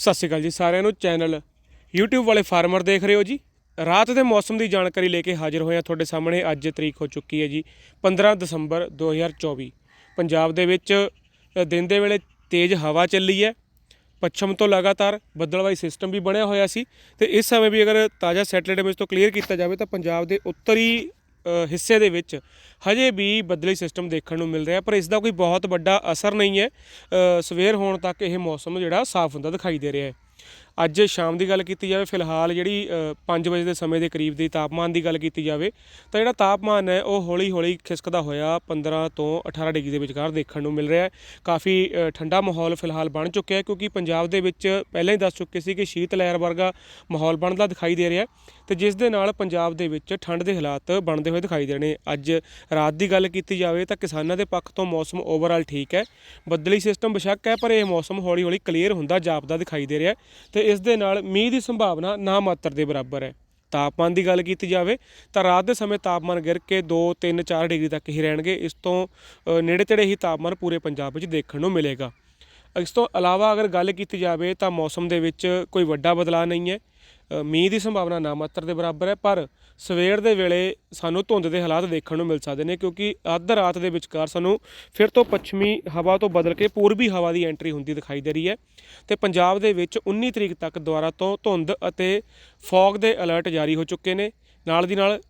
ਸਤਿ ਸ਼੍ਰੀ ਅਕਾਲ ਜੀ ਸਾਰਿਆਂ ਨੂੰ। ਚੈਨਲ YouTube ਵਾਲੇ ਫਾਰਮਰ ਦੇਖ ਰਹੇ ਹੋ ਜੀ। ਰਾਤ ਦੇ ਮੌਸਮ ਦੀ ਜਾਣਕਾਰੀ ਲੈ ਕੇ ਹਾਜ਼ਰ ਹੋਇਆ ਤੁਹਾਡੇ ਸਾਹਮਣੇ। ਅੱਜ ਤਰੀਕ ਹੋ ਚੁੱਕੀ ਹੈ ਜੀ 15 ਦਸੰਬਰ 2024 ਪੰਜਾਬ ਦੇ ਵਿੱਚ ਦਿਨ ਦੇ ਵੇਲੇ ਤੇਜ਼ ਹਵਾ ਚੱਲੀ ਹੈ। ਪੱਛਮ ਤੋਂ ਲਗਾਤਾਰ ਬੱਦਲਵਾਈ ਸਿਸਟਮ ਵੀ ਬਣਿਆ ਹੋਇਆ ਸੀ। ਤੇ ਇਸ ਸਮੇਂ ਵੀ ਅਗਰ ਤਾਜ਼ਾ ਸੈਟੇਲਾਈਟ ਇਮੇਜ ਤੋਂ ਕਲੀਅਰ ਕੀਤਾ ਜਾਵੇ ਤਾਂ ਪੰਜਾਬ ਦੇ ਉੱਤਰੀ ਹਿੱਸੇ ਦੇ ਵਿੱਚ ਹਜੇ ਵੀ ਬਦਲੀ ਸਿਸਟਮ ਦੇਖਣ ਨੂੰ ਮਿਲ ਰਿਹਾ, ਪਰ ਇਸ ਦਾ ਕੋਈ ਬਹੁਤ ਵੱਡਾ ਅਸਰ ਨਹੀਂ ਹੈ। ਸਵੇਰ ਹੋਣ ਤੱਕ ਇਹ ਮੌਸਮ ਜਿਹੜਾ ਸਾਫ਼ ਹੁੰਦਾ ਦਿਖਾਈ ਦੇ ਰਿਹਾ ਹੈ। ਅੱਜ ਸ਼ਾਮ ਦੀ ਗੱਲ ਕੀਤੀ ਜਾਵੇ, ਫਿਲਹਾਲ ਜਿਹੜੀ 5 ਵਜੇ ਦੇ ਸਮੇਂ ਦੇ ਕਰੀਬ ਦੀ ਤਾਪਮਾਨ ਦੀ ਗੱਲ ਕੀਤੀ ਜਾਵੇ, ਤਾਂ ਜਿਹੜਾ ਤਾਪਮਾਨ ਹੈ, ਉਹ ਹੌਲੀ-ਹੌਲੀ ਖਿਸਕਦਾ ਹੋਇਆ 15 ਤੋਂ 18 ਡਿਗਰੀ ਦੇ ਵਿਚਕਾਰ ਦੇਖਣ ਨੂੰ ਮਿਲ ਰਿਹਾ ਹੈ। ਕਾਫੀ ਠੰਡਾ ਮਾਹੌਲ ਫਿਲਹਾਲ ਬਣ ਚੁੱਕਿਆ ਹੈ, ਕਿਉਂਕਿ ਪੰਜਾਬ ਦੇ ਵਿੱਚ ਪਹਿਲਾਂ ਹੀ ਦੱਸ ਚੁੱਕੇ ਸੀ ਕਿ ਸ਼ੀਤ ਲਹਿਰ ਵਰਗਾ ਮਾਹੌਲ ਬਣਦਾ ਦਿਖਾਈ ਦੇ ਰਿਹਾ ਹੈ ਤੇ ਜਿਸ ਦੇ ਨਾਲ ਪੰਜਾਬ ਦੇ ਵਿੱਚ ਠੰਡ ਦੇ ਹਾਲਾਤ ਬਣਦੇ ਹੋਏ ਦਿਖਾਈ ਦੇ ਰਹੇ ਨੇ। ਅੱਜ ਰਾਤ ਦੀ ਗੱਲ ਕੀਤੀ ਜਾਵੇ, ਤਾਂ ਕਿਸਾਨਾਂ ਦੇ ਪੱਖ ਤੋਂ ਮੌਸਮ ਓਵਰਆਲ ਠੀਕ ਹੈ, ਬੱਦਲੀ ਸਿਸਟਮ ਬੇਸ਼ੱਕ ਹੈ, ਪਰ ਇਹ ਮੌਸਮ ਹੌਲੀ-ਹੌਲੀ ਕਲੀਅਰ ਹੁੰਦਾ ਜਾਪਦਾ ਦਿਖਾਈ ਦੇ ਰਿਹਾ ਹੈ ਤੇ ਇਸ ਦੇ ਨਾਲ ਮੀਂਹ ਦੀ ਸੰਭਾਵਨਾ ਨਾ ਮਾਤਰ ਦੇ ਬਰਾਬਰ ਹੈ। ਤਾਪਮਾਨ ਦੀ ਗੱਲ ਕੀਤੀ ਜਾਵੇ ਤਾਂ ਰਾਤ ਦੇ ਸਮੇਂ ਤਾਪਮਾਨ ਗਿਰ ਕੇ 2 3 4 ਡਿਗਰੀ ਤੱਕ ਹੀ ਰਹਿਣਗੇ। ਇਸ ਤੋਂ ਨੇੜੇ ਤੇੜੇ ਹੀ ਤਾਪਮਾਨ ਪੂਰੇ ਪੰਜਾਬ ਵਿੱਚ ਦੇਖਣ ਨੂੰ ਮਿਲੇਗਾ। ਇਸ ਤੋਂ ਇਲਾਵਾ ਅਗਰ ਗੱਲ ਕੀਤੀ ਜਾਵੇ ਤਾਂ ਮੌਸਮ ਦੇ ਵਿੱਚ ਕੋਈ ਵੱਡਾ ਬਦਲਾਅ ਨਹੀਂ ਹੈ। ਮੀਂਹ ਦੀ ਸੰਭਾਵਨਾ ਨਾ ਮਾਤਰ ਦੇ ਬਰਾਬਰ ਹੈ, ਪਰ ਸਵੇਰ ਦੇ ਵੇਲੇ ਸਾਨੂੰ ਧੁੰਦ ਦੇ ਹਾਲਾਤ ਦੇਖਣ ਨੂੰ ਮਿਲ ਸਕਦੇ ਨੇ, ਕਿਉਂਕਿ ਅੱਧ ਰਾਤ ਦੇ ਵਿਚਕਾਰ ਸਾਨੂੰ ਫਿਰ ਤੋਂ ਪੱਛਮੀ ਹਵਾ ਤੋਂ ਬਦਲ ਕੇ ਪੂਰਬੀ ਹਵਾ ਦੀ ਐਂਟਰੀ ਹੁੰਦੀ ਦਿਖਾਈ ਦੇ ਰਹੀ ਹੈ ਤੇ ਪੰਜਾਬ ਦੇ ਵਿੱਚ 19 ਤਰੀਕ ਤੱਕ ਦੁਬਾਰਾ ਤੋਂ ਧੁੰਦ ਅਤੇ ਫੌਗ ਦੇ ਅਲਰਟ ਜਾਰੀ ਹੋ ਚੁੱਕੇ ਨੇ, ਨਾਲ ਦੀ ਨਾਲ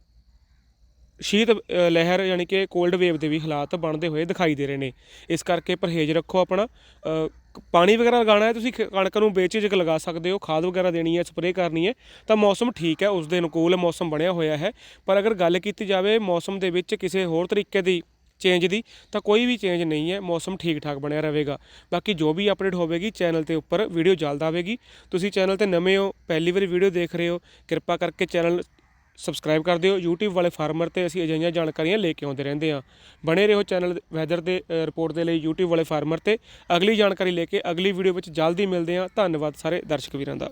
ਸ਼ੀਤ ਲਹਿਰ ਯਾਨੀ ਕਿ ਕੋਲਡ ਵੇਵ ਦੇ ਵੀ ਹਾਲਾਤ ਬਣਦੇ ਹੋਏ ਦਿਖਾਈ ਦੇ ਰਹੇ ਨੇ, ਇਸ ਕਰਕੇ ਪਰਹੇਜ਼ ਰੱਖੋ ਆਪਣਾ ਪਾਣੀ ਵਗੈਰਾ ਲਗਾਉਣਾ ਹੈ, ਤੁਸੀਂ ਖ- ਕਣਕ ਨੂੰ ਬੇਝਿਜਕ ਲਗਾ ਸਕਦੇ ਹੋ, ਖਾਦ ਵਗੈਰਾ ਦੇਣੀ ਹੈ, ਸਪਰੇਅ ਕਰਨੀ ਹੈ, ਤਾਂ ਮੌਸਮ ਠੀਕ ਹੈ, ਉਸ ਦੇ ਅਨੁਕੂਲ ਮੌਸਮ ਬਣਿਆ ਹੋਇਆ ਹੈ। ਪਰ ਅਗਰ ਗੱਲ ਕੀਤੀ ਜਾਵੇ ਮੌਸਮ ਦੇ ਵਿੱਚ ਕਿਸੇ ਹੋਰ ਤਰੀਕੇ ਦੀ ਚੇਂਜ ਦੀ, ਤਾਂ ਕੋਈ ਵੀ ਚੇਂਜ ਨਹੀਂ ਹੈ, ਮੌਸਮ ਠੀਕ ਠਾਕ ਬਣਿਆ ਰਹੇਗਾ। ਬਾਕੀ ਜੋ ਵੀ ਅਪਡੇਟ ਹੋਵੇਗੀ, ਚੈਨਲ ਤੇ ਉੱਪਰ ਵੀਡੀਓ ਜਲਦ ਆਵੇਗੀ ਤੁਸੀਂ ਚੈਨਲ ਤੇ ਨਵੇਂ ਹੋ, ਪਹਿਲੀ ਵਾਰੀ ਵੀਡੀਓ ਦੇਖ ਰਹੇ ਹੋ, ਕਿਰਪਾ ਕਰਕੇ ਚੈਨਲ ਸਬਸਕ੍ਰਾਈਬ ਕਰ ਦਿਓ। YouTube ਵਾਲੇ ਫਾਰਮਰ ਤੇ ਅਸੀਂ ਅਜਿਹੀਆਂ ਜਾਣਕਾਰੀਆਂ ਲੈ ਕੇ ਆਉਂਦੇ ਰਹਿੰਦੇ ਹਾਂ। ਬਣੇ ਰਹੋ ਚੈਨਲ ਵੈਦਰ ਦੇ ਰਿਪੋਰਟ ਦੇ ਲਈ YouTube ਵਾਲੇ ਫਾਰਮਰ ਤੇ। ਅਗਲੀ ਜਾਣਕਾਰੀ ਲੈ ਕੇ ਅਗਲੀ ਵੀਡੀਓ ਵਿੱਚ ਜਲਦੀ ਮਿਲਦੇ ਹਾਂ। ਧੰਨਵਾਦ ਸਾਰੇ ਦਰਸ਼ਕ ਵੀਰਾਂ ਦਾ।